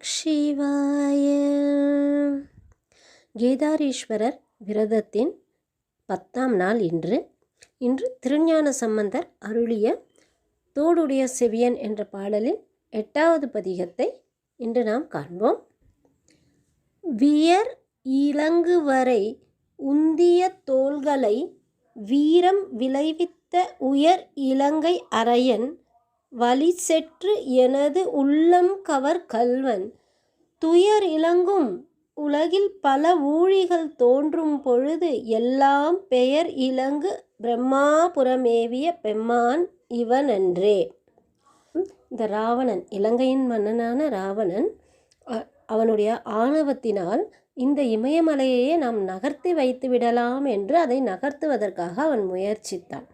சிவாய கேதாரீஸ்வரர் விரதத்தின் பத்தாம் நாள் இன்று. இன்று திருஞான சம்பந்தர் அருளிய தோடுடைய செவியன் என்ற பாடலின் எட்டாவது பதிகத்தை இன்று நாம் காண்போம். வியர் இலங்குவரை உந்திய தோள்களை வீரம் விளைவித்த உயர் இலங்கை அரையன் வழி செற்று எனது உள்ளம் கவர் கல்வன். துயர் இலங்கும் உலகில் பல ஊழிகள் தோன்றும் பொழுது எல்லாம் பெயர் இலங்கு பிரம்மாபுரமேவிய பெம்மான் இவனன்றே. இந்த ராவணன் இலங்கையின் மன்னனான ராவணன் அவனுடைய ஆணவத்தினால் இந்த இமயமலையையே நாம் நகர்த்தி வைத்து விடலாம் என்று அதை நகர்த்துவதற்காக அவன் முயற்சித்தான்.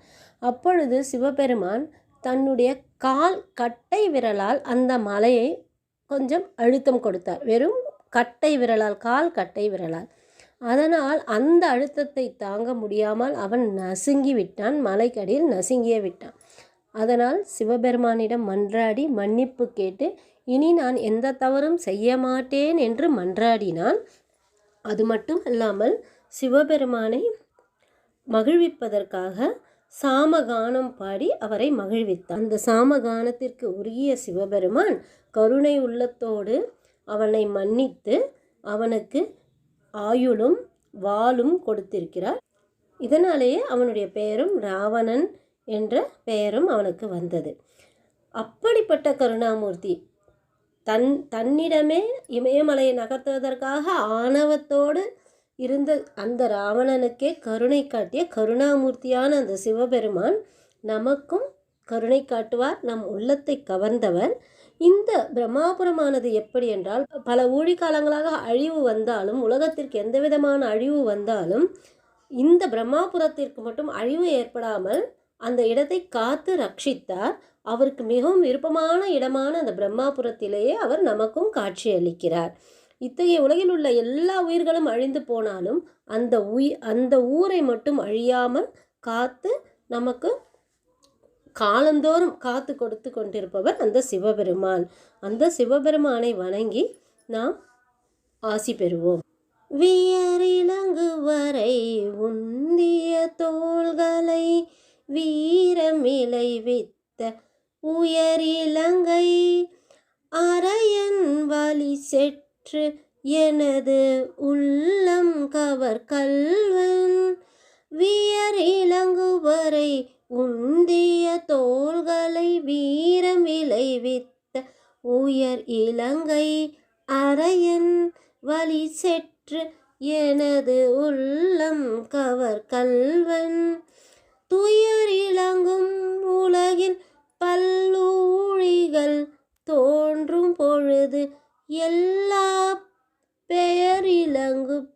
அப்பொழுது சிவபெருமான் தன்னுடைய கால் கட்டை விரலால் அந்த மலையை கொஞ்சம் அழுத்தம் கொடுத்தார். வெறும் கட்டை விரலால் கால் கட்டை விரலால். அதனால் அந்த அழுத்தத்தை தாங்க முடியாமல் அவன் நசுங்கி விட்டான். மலைக்கடியில் நசுங்கியே விட்டான். அதனால் சிவபெருமானிடம் மன்றாடி மன்னிப்பு கேட்டு இனி நான் எந்த தவறும் செய்ய மாட்டேன் என்று மன்றாடினான். அது மட்டும் அல்லாமல் சிவபெருமானை மகிழ்விப்பதற்காக சாமகானம் பாடி அவரை மகிழ்வித்தார். அந்த சாமகானத்திற்கு உரிய சிவபெருமான் கருணை உள்ளத்தோடு அவனை மன்னித்து அவனுக்கு ஆயுளும் வாளும் கொடுத்திருக்கிறார். இதனாலேயே அவனுடைய பெயரும் ராவணன் என்ற பெயரும் அவனுக்கு வந்தது. அப்படிப்பட்ட கருணாமூர்த்தி தன் தன்னிடமே இமயமலையை நகர்த்துவதற்காக ஆணவத்தோடு இருந்த அந்த ராவணனுக்கே கருணை காட்டிய கருணாமூர்த்தியான அந்த சிவபெருமான் நமக்கும் கருணை காட்டுவார் நம் உள்ளத்தை கவர்ந்தவர். இந்த பிரம்மாபுரமானது எப்படி என்றால் பல ஊழிக்காலங்களாக அழிவு வந்தாலும் உலகத்திற்கு எந்த விதமான அழிவு வந்தாலும் இந்த பிரம்மாபுரத்திற்கு மட்டும் அழிவு ஏற்படாமல் அந்த இடத்தை காத்து ரட்சித்தார். அவருக்கு மிகவும் விருப்பமான இடமான அந்த பிரம்மாபுரத்திலேயே அவர் நமக்கும் காட்சி அளிக்கிறார் இத்தகைய உலகில் உள்ள எல்லா உயிர்களும் அழிந்து போனாலும் அந்த உயிர் அந்த ஊரை மட்டும் அழியாமல் காத்து நமக்கு காலந்தோறும் காத்து கொடுத்து கொண்டிருப்பவர் அந்த சிவபெருமான். அந்த சிவபெருமானை வணங்கி நாம் ஆசி பெறுவோம். வியரிலங்கு வரை உந்திய தோள்களை வீரமிலை வித்த உயரிலங்கை அரையன் வழி செற்று எனது உள்ளம் கவர் கல்வன். வியர் இளங்குவரை உந்திய தோள்களை வீரம் விளைவித்த உயர் இலங்கை அரையன் வழி செற்று எனது உள்ளம் கவர் கல்வன். துயர் பொழுது எல்லா பெயரிலங்கு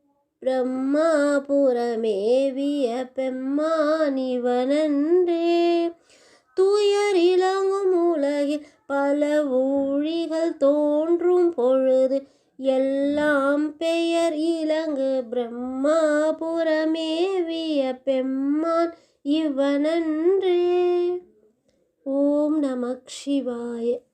பிரம்மாபுரமேவிய பெம்மானிவனன்றே. துயர் இளங்கும் உலகில் பல ஊழிகள் தோன்றும் பொழுது எல்லாம் பெயர் இலங்கு பிரம்மாபுரமேவிய பெம்மான் இவனன்றே. ஓம் நமக் சிவாய.